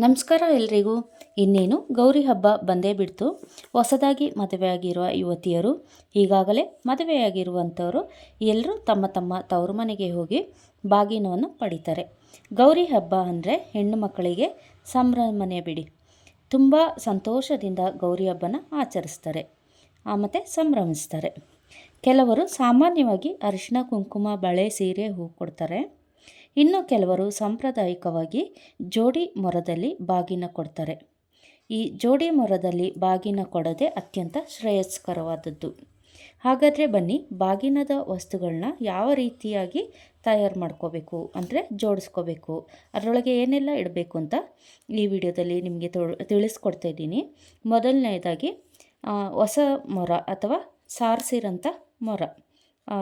ನಮಸ್ಕಾರ ಎಲ್ರಿಗೂ. ಇನ್ನೇನು, ಗೌರಿ ಹಬ್ಬ ಬಂದೇ ಬಿಡ್ತು. ಹೊಸದಾಗಿ ಮದುವೆಯಾಗಿರುವ ಯುವತಿಯರು, ಈಗಾಗಲೇ ಮದುವೆಯಾಗಿರುವಂಥವರು ಎಲ್ಲರೂ ತಮ್ಮ ತಮ್ಮ ತವರು ಮನೆಗೆ ಹೋಗಿ ಬಾಗಿನವನ್ನು ಪಡಿತಾರೆ. ಗೌರಿ ಹಬ್ಬ ಅಂದರೆ ಹೆಣ್ಣು ಮಕ್ಕಳಿಗೆ ಸಂಭ್ರಮನೆ ಬಿಡಿ. ತುಂಬ ಸಂತೋಷದಿಂದ ಗೌರಿ ಹಬ್ಬನ ಆಚರಿಸ್ತಾರೆ. ಮತ್ತು ಸಂಭ್ರಮಿಸ್ತಾರೆ. ಕೆಲವರು ಸಾಮಾನ್ಯವಾಗಿ ಅರಿಶಿನ ಕುಂಕುಮ, ಬಳೆ, ಸೀರೆ, ಹೂ ಕೊಡ್ತಾರೆ. ಇನ್ನು ಕೆಲವರು ಸಾಂಪ್ರದಾಯಿಕವಾಗಿ ಜೋಡಿ ಮೊರದಲ್ಲಿ ಬಾಗಿನ ಕೊಡ್ತಾರೆ. ಈ ಜೋಡಿ ಮೊರದಲ್ಲಿ ಬಾಗಿನ ಕೊಡೋದೇ ಅತ್ಯಂತ ಶ್ರೇಯಸ್ಕರವಾದದ್ದು. ಹಾಗಾದರೆ ಬನ್ನಿ, ಬಾಗಿನದ ವಸ್ತುಗಳನ್ನ ಯಾವ ರೀತಿಯಾಗಿ ತಯಾರು ಮಾಡ್ಕೋಬೇಕು ಅಂದರೆ ಜೋಡಿಸ್ಕೋಬೇಕು, ಅದರೊಳಗೆ ಏನೆಲ್ಲ ಇಡಬೇಕು ಅಂತ ಈ ವಿಡಿಯೋದಲ್ಲಿ ನಿಮಗೆ ತಿಳಿಸ್ಕೊಡ್ತಾ ಇದ್ದೀನಿ. ಮೊದಲನೇದಾಗಿ ಹೊಸ ಮೊರ ಅಥವಾ ಸಾರಿಸಿರೋಂಥ ಮೊರ.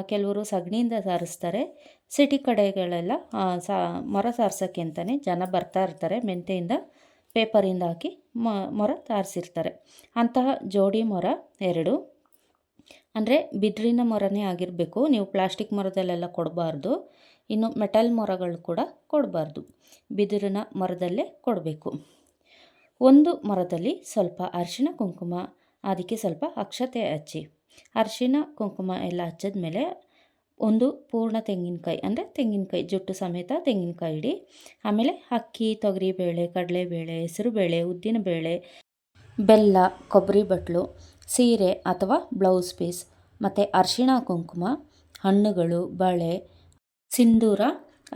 ಕೆಲವರು ಸಗಣಿಯಿಂದ ಸಾರಿಸ್ತಾರೆ. ಸಿಟಿ ಕಡೆಗಳೆಲ್ಲ ಸಾ, ಮೊರ ಸಾರ್ಸೋಕ್ಕೆ ಅಂತಲೇ ಜನ ಬರ್ತಾ ಇರ್ತಾರೆ. ಮೆಂತೆಯಿಂದ, ಪೇಪರಿಂದ ಹಾಕಿ ಮೊರ ಸಾರಿಸಿರ್ತಾರೆ. ಅಂತಹ ಜೋಡಿ ಮೊರ ಎರಡು. ಅಂದರೆ ಬಿದಿರಿನ ಮೊರನೇ ಆಗಿರಬೇಕು. ನೀವು ಪ್ಲಾಸ್ಟಿಕ್ ಮರದಲ್ಲೆಲ್ಲ ಕೊಡಬಾರ್ದು. ಇನ್ನು ಮೆಟಲ್ ಮೊರಗಳು ಕೂಡ ಕೊಡಬಾರ್ದು. ಬಿದಿರಿನ ಮರದಲ್ಲೇ ಕೊಡಬೇಕು. ಒಂದು ಮರದಲ್ಲಿ ಸ್ವಲ್ಪ ಅರಿಶಿನ ಕುಂಕುಮ, ಅದಕ್ಕೆ ಸ್ವಲ್ಪ ಅಕ್ಷತೆ ಹಚ್ಚಿ. ಅರಿಶಿನ ಕುಂಕುಮ ಎಲ್ಲ ಹಚ್ಚಿದ್ಮೇಲೆ ಒಂದು ಪೂರ್ಣ ತೆಂಗಿನಕಾಯಿ, ಅಂದರೆ ತೆಂಗಿನಕಾಯಿ ಜುಟ್ಟು ಸಮೇತ ತೆಂಗಿನಕಾಯಿ ಇಡಿ. ಆಮೇಲೆ ಅಕ್ಕಿ ತೊಗರಿಬೇಳೆ ಕಡಲೆಬೇಳೆ ಹೆಸರುಬೇಳೆ ಉದ್ದಿನಬೇಳೆ ಬೆಲ್ಲ, ಕೊಬ್ಬರಿ ಬಟ್ಲು, ಸೀರೆ ಅಥವಾ ಬ್ಲೌಸ್ ಪೀಸ್, ಮತ್ತು ಅರಿಶಿಣ, ಕುಂಕುಮ, ಹಣ್ಣುಗಳು, ಬಳೆ, ಸಿಂಧೂರ.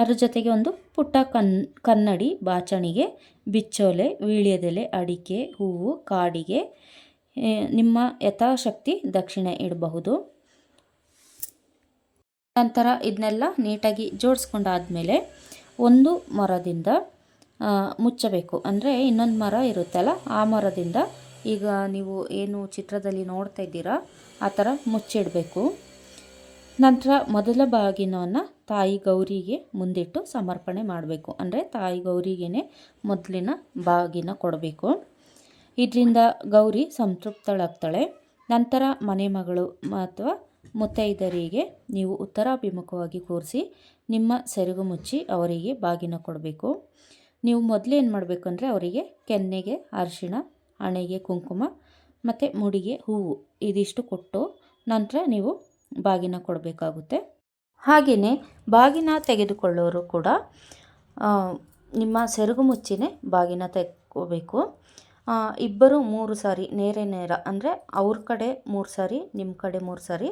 ಅದ್ರ ಜೊತೆಗೆ ಒಂದು ಪುಟ್ಟ ಕನ್, ಕನ್ನಡಿ, ಬಾಚಣಿಗೆ, ಬಿಚ್ಚೋಲೆ, ವೀಳ್ಯದೆಲೆ, ಅಡಿಕೆ, ಹೂವು, ಕಾಡಿಗೆ ನಿಮ್ಮ ಯಥಾಶಕ್ತಿ ದಕ್ಷಿಣೆ ಇಡಬಹುದು. ನಂತರ ಇದನ್ನೆಲ್ಲ ನೀಟಾಗಿ ಜೋಡಿಸ್ಕೊಂಡಾದಮೇಲೆ ಒಂದು ಮರದಿಂದ ಮುಚ್ಚಬೇಕು. ಅಂದರೆ ಇನ್ನೊಂದು ಮರ ಇರುತ್ತಲ್ಲ, ಆ ಮರದಿಂದ ಈಗ ನೀವು ಏನು ಚಿತ್ರದಲ್ಲಿ ನೋಡ್ತಾ ಇದ್ದೀರಾ, ಆ ಥರ ಮುಚ್ಚಿಡಬೇಕು. ನಂತರ ಮೊದಲ ಬಾಗಿನವನ್ನು ತಾಯಿ ಗೌರಿಗೆ ಮುಂದಿಟ್ಟು ಸಮರ್ಪಣೆ ಮಾಡಬೇಕು. ಅಂದರೆ ತಾಯಿ ಗೌರಿಗೇ ಮೊದಲಿನ ಬಾಗಿನ ಕೊಡಬೇಕು. ಇದರಿಂದ ಗೌರಿ ಸಂತೃಪ್ತಳಾಗ್ತಾಳೆ. ನಂತರ ಮನೆ ಮಗಳು ಅಥವಾ ಮುತ್ತೈದರಿಗೆ ನೀವು ಉತ್ತರಾಭಿಮುಖವಾಗಿ ಕೂರಿಸಿ ನಿಮ್ಮ ಸೆರಗು ಮುಚ್ಚಿ ಅವರಿಗೆ ಬಾಗಿನ ಕೊಡಬೇಕು. ನೀವು ಮೊದಲು ಏನು ಮಾಡಬೇಕು ಅಂದರೆ ಅವರಿಗೆ ಕೆನ್ನೆಗೆ ಅರಿಶಿಣ, ಹಣೆಗೆ ಕುಂಕುಮ ಮತ್ತು ಮುಡಿಗೆ ಹೂವು ಇದಿಷ್ಟು ಕೊಟ್ಟು ನಂತರ ನೀವು ಬಾಗಿನ ಕೊಡಬೇಕಾಗುತ್ತೆ. ಹಾಗೆಯೇ ಬಾಗಿನ ತೆಗೆದುಕೊಳ್ಳೋರು ಕೂಡ ನಿಮ್ಮ ಸೆರಗು ಮುಚ್ಚಿನೇ ಬಾಗಿನ ತೆಕ್ಕೋಬೇಕು. ಇಬ್ಬರು ಮೂರು ಸಾರಿ, ನೇರ ನೇರ ಅಂದರೆ ಅವ್ರ ಕಡೆ ಮೂರು ಸಾರಿ ನಿಮ್ಮ ಕಡೆ ಮೂರು ಸಾರಿ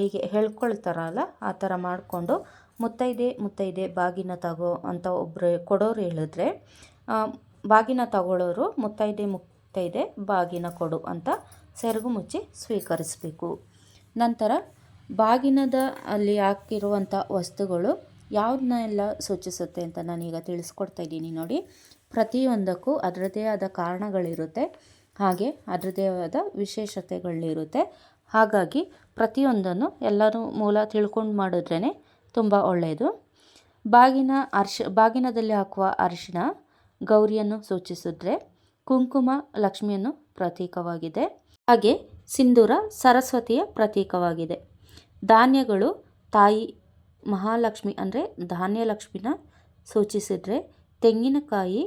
ಹೀಗೆ ಹೇಳ್ಕೊಳ್ತಾರಲ್ಲ, ಆ ಥರ ಮಾಡಿಕೊಂಡು ಮುತ್ತೈದೆ ಮುತ್ತೈದೆ, ಬಾಗಿನ ತಗೋ ಅಂತ ಒಬ್ಬರು ಕೊಡೋರು ಹೇಳಿದ್ರೆ ಬಾಗಿನ ತಗೊಳ್ಳೋರು ಮುತ್ತೈದೆ ಮುತ್ತೈದೆ, ಬಾಗಿನ ಕೊಡು ಅಂತ ಸೆರಗು ಮುಚ್ಚಿ ಸ್ವೀಕರಿಸಬೇಕು. ನಂತರ ಬಾಗಿನದ ಅಲ್ಲಿ ಹಾಕಿರುವಂಥ ವಸ್ತುಗಳು ಯಾವುದನ್ನೆಲ್ಲ ಸೂಚಿಸುತ್ತೆ ಅಂತ ನಾನೀಗ ತಿಳಿಸ್ಕೊಡ್ತಾ ಇದ್ದೀನಿ ನೋಡಿ. ಪ್ರತಿಯೊಂದಕ್ಕೂ ಅದರದೇ ಆದ ಕಾರಣಗಳಿರುತ್ತೆ. ಹಾಗೆ ಅದರದೇ ಆದ ವಿಶೇಷತೆಗಳಿರುತ್ತೆ. ಹಾಗಾಗಿ ಪ್ರತಿಯೊಂದನ್ನು ಎಲ್ಲರೂ ಮೂಲ ತಿಳ್ಕೊಂಡು ಮಾಡಿದ್ರೇ ತುಂಬ ಒಳ್ಳೆಯದು ಬಾಗಿನ ಅರ್ಶ, ಬಾಗಿನದಲ್ಲಿ ಹಾಕುವ ಅರಿಶಿಣ ಗೌರಿಯನ್ನು ಸೂಚಿಸಿದ್ರೆ ಕುಂಕುಮ ಲಕ್ಷ್ಮಿಯನ್ನು ಪ್ರತೀಕವಾಗಿದೆ. ಹಾಗೆ ಸಿಂಧೂರ ಸರಸ್ವತಿಯ ಪ್ರತೀಕವಾಗಿದೆ. ಧಾನ್ಯಗಳು ತಾಯಿ ಮಹಾಲಕ್ಷ್ಮಿ ಅಂದರೆ ಧಾನ್ಯಲಕ್ಷ್ಮಿನ ಸೂಚಿಸಿದರೆ ತೆಂಗಿನಕಾಯಿ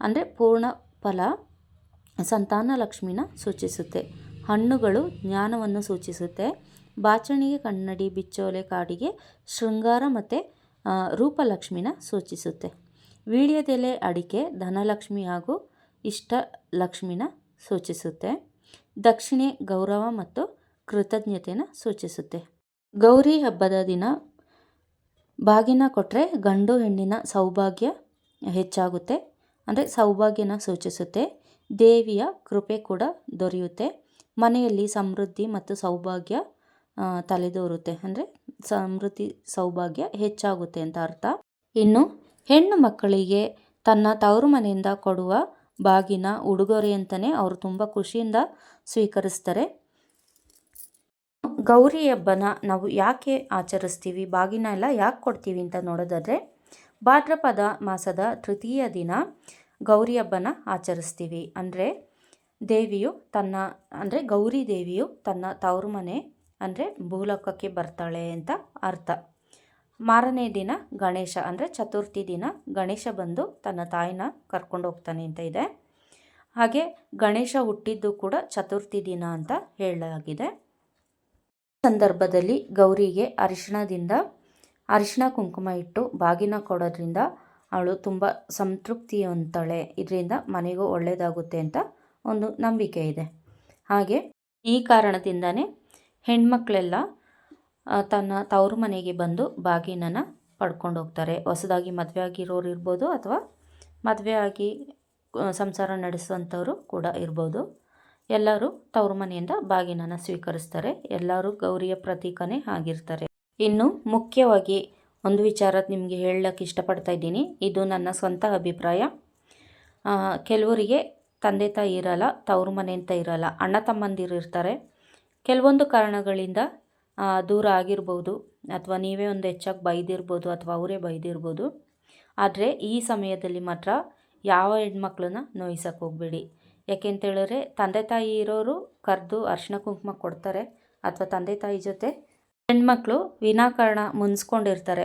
ಅಂದರೆ ಪೂರ್ಣ ಫಲ ಸಂತಾನ ಲಕ್ಷ್ಮಿನ ಸೂಚಿಸುತ್ತೆ. ಹಣ್ಣುಗಳು ಜ್ಞಾನವನ್ನು ಸೂಚಿಸುತ್ತೆ. ಬಾಚಣಿಗೆ ಕನ್ನಡಿ, ಬಿಚ್ಚೋಲೆ, ಕಾಡಿಗೆ ಶೃಂಗಾರ ಮತ್ತು ರೂಪಲಕ್ಷ್ಮಿನ ಸೂಚಿಸುತ್ತೆ. ವೀಳ್ಯದೆಲೆ ಅಡಿಕೆ ಧನಲಕ್ಷ್ಮಿ ಹಾಗೂ ಇಷ್ಟ ಲಕ್ಷ್ಮಿನ ಸೂಚಿಸುತ್ತೆ. ದಕ್ಷಿಣೆ ಗೌರವ ಮತ್ತು ಕೃತಜ್ಞತೆನ ಸೂಚಿಸುತ್ತೆ. ಗೌರಿ ಹಬ್ಬದ ದಿನ ಬಾಗಿನ ಕೊಟ್ಟರೆ ಗಂಡು ಹೆಣ್ಣಿನ ಸೌಭಾಗ್ಯ ಹೆಚ್ಚಾಗುತ್ತೆ. ಅಂದರೆ ಸೌಭಾಗ್ಯನ ಸೂಚಿಸುತ್ತೆ. ದೇವಿಯ ಕೃಪೆ ಕೂಡ ದೊರೆಯುತ್ತೆ. ಮನೆಯಲ್ಲಿ ಸಮೃದ್ಧಿ ಮತ್ತು ಸೌಭಾಗ್ಯ ತಲೆದೋರುತ್ತೆ. ಅಂದರೆ ಸಮೃದ್ಧಿ, ಸೌಭಾಗ್ಯ ಹೆಚ್ಚಾಗುತ್ತೆ ಅಂತ ಅರ್ಥ. ಇನ್ನು ಹೆಣ್ಣು ಮಕ್ಕಳಿಗೆ ತನ್ನ ತವರು ಮನೆಯಿಂದ ಕೊಡುವ ಬಾಗಿನ, ಉಡುಗೊರೆ ಅಂತಲೇ ಅವರು ತುಂಬ ಖುಷಿಯಿಂದ ಸ್ವೀಕರಿಸ್ತಾರೆ. ಗೌರಿ ಹಬ್ಬನ ನಾವು ಯಾಕೆ ಆಚರಿಸ್ತೀವಿ, ಬಾಗಿನ ಎಲ್ಲ ಯಾಕೆ ಕೊಡ್ತೀವಿ ಅಂತ ನೋಡೋದಾದರೆ ಭಾದ್ರಪದ ಮಾಸದ ತೃತೀಯ ದಿನ ಗೌರಿ ಹಬ್ಬನ ಆಚರಿಸ್ತೀವಿ. ಅಂದರೆ ದೇವಿಯು ತನ್ನ, ಅಂದರೆ ಗೌರಿ ದೇವಿಯು ತನ್ನ ತವರು ಮನೆ, ಅಂದರೆ ಭೂಲೋಕಕ್ಕೆ ಬರ್ತಾಳೆ ಅಂತ ಅರ್ಥ. ಮಾರನೇ ದಿನ ಗಣೇಶ, ಅಂದರೆ ಚತುರ್ಥಿ ದಿನ ಗಣೇಶ ಬಂದು ತನ್ನ ತಾಯಿನ ಕರ್ಕೊಂಡು ಹೋಗ್ತಾನೆ ಅಂತ ಇದೆ. ಹಾಗೆ ಗಣೇಶ ಹುಟ್ಟಿದ್ದು ಕೂಡ ಚತುರ್ಥಿ ದಿನ ಅಂತ ಹೇಳಲಾಗಿದೆ. ಸಂದರ್ಭದಲ್ಲಿ ಗೌರಿಗೆ ಅರಿಶಿಣದಿಂದ ಅರಿಶಿಣ ಕುಂಕುಮ ಇಟ್ಟು ಬಾಗಿನ ಕೊಡೋದ್ರಿಂದ ಅವಳು ತುಂಬ ಸಂತೃಪ್ತಿ ಹೊಂದ್ತಾಳೆ ಇದರಿಂದ ಮನೆಗೂ ಒಳ್ಳೆಯದಾಗುತ್ತೆ ಅಂತ ಒಂದು ನಂಬಿಕೆ ಇದೆ. ಹಾಗೆ ಈ ಕಾರಣದಿಂದನೇ ಹೆಣ್ಮಕ್ಳೆಲ್ಲ ತನ್ನ ತವರು ಮನೆಗೆ ಬಂದು ಬಾಗಿನನ ಪಡ್ಕೊಂಡು ಹೋಗ್ತಾರೆ. ಹೊಸದಾಗಿ ಮದುವೆ ಆಗಿರೋರು ಇರ್ಬೋದು ಅಥವಾ ಮದುವೆ ಆಗಿ ಸಂಸಾರ ನಡೆಸುವಂಥವ್ರು ಕೂಡ ಇರ್ಬೋದು. ಎಲ್ಲರೂ ತವರು ಮನೆಯಿಂದ ಬಾಗಿನನ ಸ್ವೀಕರಿಸ್ತಾರೆ. ಎಲ್ಲರೂ ಗೌರಿಯ ಪ್ರತೀಕನೇ ಆಗಿರ್ತಾರೆ. ಇನ್ನು ಮುಖ್ಯವಾಗಿ ಒಂದು ವಿಚಾರ ನಿಮಗೆ ಹೇಳಕ್ಕೆ ಇಷ್ಟಪಡ್ತಾ ಇದ್ದೀನಿ. ಇದು ನನ್ನ ಸ್ವಂತ ಅಭಿಪ್ರಾಯ. ಕೆಲವರಿಗೆ ತಂದೆ ತಾಯಿ ಇರಲ್ಲ, ತವರು ಮನೆ ಅಂತ ಇರಲ್ಲ, ಅಣ್ಣ ತಮ್ಮಂದಿರು ಇರ್ತಾರೆ. ಕೆಲವೊಂದು ಕಾರಣಗಳಿಂದ ದೂರ ಆಗಿರ್ಬೋದು, ಅಥವಾ ನೀವೇ ಒಂದು ಹೆಚ್ಚಾಗಿ ಬೈದಿರ್ಬೋದು, ಅಥವಾ ಅವರೇ ಬೈದಿರ್ಬೋದು. ಆದರೆ ಈ ಸಮಯದಲ್ಲಿ ಮಾತ್ರ ಯಾವ ಹೆಣ್ಮಕ್ಳನ್ನ ನೋಯಿಸೋಕೆ ಹೋಗಬೇಡಿ. ಯಾಕೆಂತೇಳಿದ್ರೆ ತಂದೆ ತಾಯಿ ಇರೋರು ಕರೆದು ಅರ್ಶಿನ ಕುಂಕುಮ ಕೊಡ್ತಾರೆ, ಅಥವಾ ತಂದೆ ತಾಯಿ ಜೊತೆ ಹೆಣ್ಮಕ್ಳು ವಿನಾಕಾರಣ ಮುನ್ಸ್ಕೊಂಡಿರ್ತಾರೆ.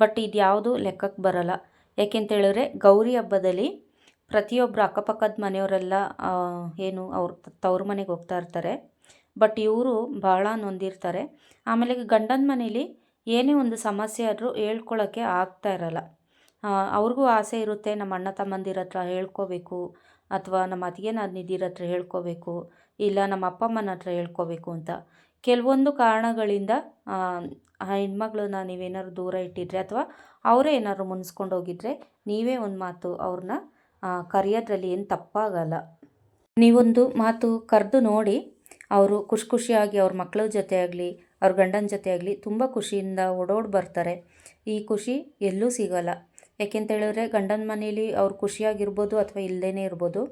ಬಟ್ ಇದು ಯಾವುದು ಲೆಕ್ಕಕ್ಕೆ ಬರಲ್ಲ. ಯಾಕೆಂತೇಳಿದ್ರೆ ಗೌರಿ ಹಬ್ಬದಲ್ಲಿ ಪ್ರತಿಯೊಬ್ಬರು ಅಕ್ಕಪಕ್ಕದ ಮನೆಯವರೆಲ್ಲ ಏನು ಅವ್ರ ತವ್ರ ಮನೆಗೆ ಹೋಗ್ತಾ ಇರ್ತಾರೆ. ಬಟ್ ಇವರು ಭಾಳ ನೊಂದಿರ್ತಾರೆ. ಆಮೇಲೆ ಗಂಡನ ಮನೇಲಿ ಏನೇ ಒಂದು ಸಮಸ್ಯೆ ಆದರೂ ಹೇಳ್ಕೊಳ್ಳೋಕ್ಕೆ ಆಗ್ತಾ ಇರಲ್ಲ. ಅವ್ರಿಗೂ ಆಸೆ ಇರುತ್ತೆ ನಮ್ಮ ಅಣ್ಣ ತಮ್ಮಂದಿರ ಹತ್ರ ಹೇಳ್ಕೋಬೇಕು ಅಥವಾ ನಮ್ಮ ಅತ್ತಿಗೆ ನಾದಿನಿದಿರ ಹತ್ರ ಹೇಳ್ಕೋಬೇಕು, ಇಲ್ಲ ನಮ್ಮ ಅಪ್ಪ ಅಮ್ಮನ ಹತ್ರ ಹೇಳ್ಕೋಬೇಕು ಅಂತ. ಕೆಲವೊಂದು ಕಾರಣಗಳಿಂದ ಹೆಣ್ಮಗಳನ್ನ ನೀವೇನಾದ್ರು ದೂರ ಇಟ್ಟಿದ್ರೆ ಅಥವಾ ಅವರೇ ಏನಾದ್ರು ಮುನ್ಸ್ಕೊಂಡು ಹೋಗಿದ್ರೆ ನೀವೇ ಒಂದು ಮಾತು ಅವ್ರನ್ನ ಕರೆಯೋದ್ರಲ್ಲಿ ಏನು ತಪ್ಪಾಗಲ್ಲ. ನೀವೊಂದು ಮಾತು ಕರೆದು ನೋಡಿ, ಅವರು ಖುಷಿ ಖುಷಿಯಾಗಿ ಅವ್ರ ಮಕ್ಕಳ ಜೊತೆ ಆಗಲಿ, ಅವ್ರ ಗಂಡನ ಜೊತೆ ಆಗಲಿ ತುಂಬ ಖುಷಿಯಿಂದ ಓಡೋಡಿ ಬರ್ತಾರೆ. ಈ ಖುಷಿ ಎಲ್ಲೂ ಸಿಗೋಲ್ಲ. ಯಾಕೆಂತೇಳಿದ್ರೆ ಗಂಡನ ಮನೇಲಿ ಅವ್ರು ಖುಷಿಯಾಗಿರ್ಬೋದು ಅಥವಾ ಇಲ್ಲದೇ ಇರ್ಬೋದು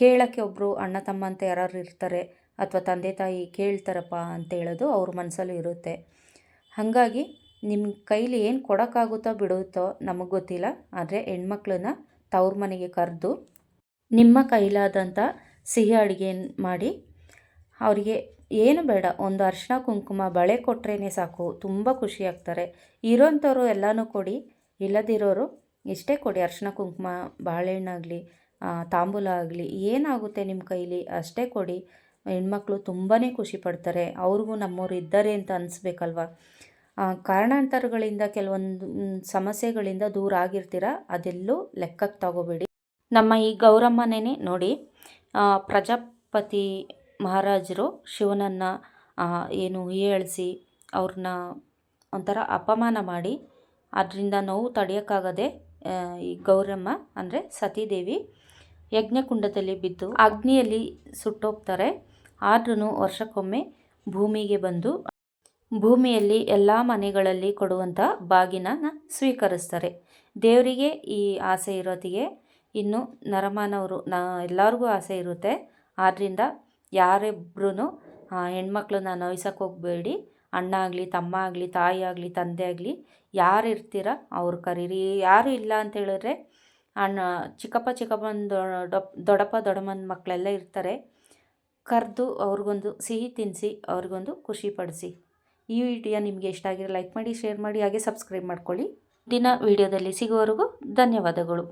ಕೇಳೋಕ್ಕೆ ಒಬ್ಬರು ಅಣ್ಣ ತಮ್ಮ ಅಂತ ಯಾರು ಇರ್ತಾರೆ ಅಥವಾ ತಂದೆ ತಾಯಿ ಕೇಳ್ತಾರಪ್ಪ ಅಂತ ಹೇಳೋದು ಅವ್ರ ಮನಸ್ಸಲ್ಲೂ ಇರುತ್ತೆ. ಹಾಗಾಗಿ ನಿಮ್ಮ ಕೈಲಿ ಏನು ಕೊಡೋಕ್ಕಾಗುತ್ತೋ ಬಿಡುತ್ತೋ ನಮಗೆ ಗೊತ್ತಿಲ್ಲ. ಆದರೆ ಹೆಣ್ಮಕ್ಳನ್ನ ತವ್ರ ಮನೆಗೆ ಕರೆದು ನಿಮ್ಮ ಕೈಲಾದಂಥ ಸಿಹಿ ಅಡುಗೆ ಮಾಡಿ ಅವರಿಗೆ ಏನು ಬೇಡ. ಒಂದು ಅರ್ಶಿನ ಕುಂಕುಮ ಬಳೆ ಕೊಟ್ರೇ ಸಾಕು. ತುಂಬ ಖುಷಿಯಾಗ್ತಾರೆ ಇರೋಂಥವ್ರು ಎಲ್ಲನೂ ಕೊಡಿ. ಇಲ್ಲದಿರೋರು ಇಷ್ಟೇ ಕೊಡಿ. ಅರ್ಶಿನ ಕುಂಕುಮ, ಬಾಳೆಹಣ್ಣಾಗಲಿ ತಾಂಬೂಲ ಆಗಲಿ ಏನಾಗುತ್ತೆ ನಿಮ್ಮ ಕೈಲಿ ಅಷ್ಟೇ ಕೊಡಿ. ಹೆಣ್ಮಕ್ಳು ತುಂಬಾ ಖುಷಿ ಪಡ್ತಾರೆ. ಅವ್ರಿಗೂ ನಮ್ಮವ್ರು ಇದ್ದಾರೆ ಅಂತ ಅನಿಸ್ಬೇಕಲ್ವ? ಕಾರಣಾಂತರಗಳಿಂದ ಕೆಲವೊಂದು ಸಮಸ್ಯೆಗಳಿಂದ ದೂರ ಆಗಿರ್ತೀರ? ಅದೆಲ್ಲೂ ಲೆಕ್ಕಕ್ಕೆ ತಗೋಬೇಡಿ. ನಮ್ಮ ಈ ಗೌರಮ್ಮನೇ ನೋಡಿ ಪ್ರಜಾಪತಿ ಮಹಾರಾಜರು ಶಿವನನ್ನು ಏನು ಹೀಯಾಳಿಸಿ ಅವ್ರನ್ನ ಒಂಥರ ಅಪಮಾನ ಮಾಡಿ, ಅದರಿಂದ ನೋವು ತಡೆಯೋಕ್ಕಾಗದೆ ಈ ಗೌರಮ್ಮ ಅಂದರೆ ಸತೀದೇವಿ ಯಜ್ಞಕುಂಡದಲ್ಲಿ ಬಿದ್ದು ಅಗ್ನಿಯಲ್ಲಿ ಸುಟ್ಟೋಗ್ತಾರೆ. ಆದ್ರೂ ವರ್ಷಕ್ಕೊಮ್ಮೆ ಭೂಮಿಗೆ ಬಂದು ಭೂಮಿಯಲ್ಲಿ ಎಲ್ಲ ಮನೆಗಳಲ್ಲಿ ಕೊಡುವಂಥ ಬಾಗಿನ ಸ್ವೀಕರಿಸ್ತಾರೆ. ದೇವರಿಗೆ ಈ ಆಸೆ ಇರೋತಿಗೆ ಇನ್ನು ನರಮಾನವರು, ನಾ, ಎಲ್ಲರಿಗೂ ಆಸೆ ಇರುತ್ತೆ. ಆದ್ದರಿಂದ ಯಾರಿಬ್ರು ಹೆಣ್ಮಕ್ಳನ್ನ ನೋಯ್ಸಕ್ಕೆ ಹೋಗಬೇಡಿ. ಅಣ್ಣ ಆಗಲಿ, ತಮ್ಮ ಆಗಲಿ, ತಾಯಿ ಆಗಲಿ, ತಂದೆ ಆಗಲಿ ಯಾರು ಇರ್ತೀರ ಅವ್ರು ಕರೀರಿ. ಯಾರು ಇಲ್ಲ ಅಂತ ಹೇಳಿದ್ರೆ ಅಣ್ಣ, ಚಿಕ್ಕಪ್ಪ ಚಿಕ್ಕಪ್ಪನ ದೊಡ್ಡಪ್ಪ, ದೊಡ್ಡಮ್ಮನ ಮಕ್ಕಳೆಲ್ಲ ಇರ್ತಾರೆ. ಕರೆದು ಅವ್ರಿಗೊಂದು ಸಿಹಿ ತಿನ್ನಿಸಿ ಅವ್ರಿಗೊಂದು ಖುಷಿ ಪಡಿಸಿ. ಈ ವಿಡಿಯೋ ನಿಮಗೆ ಇಷ್ಟ ಆಗಿರೋ ಲೈಕ್ ಮಾಡಿ ಶೇರ್ ಮಾಡಿ, ಹಾಗೆ ಸಬ್ಸ್ಕ್ರೈಬ್ ಮಾಡ್ಕೊಳ್ಳಿ. ದಿನ ವಿಡಿಯೋದಲ್ಲಿ ಸಿಗೋವರೆಗೂ ಧನ್ಯವಾದಗಳು.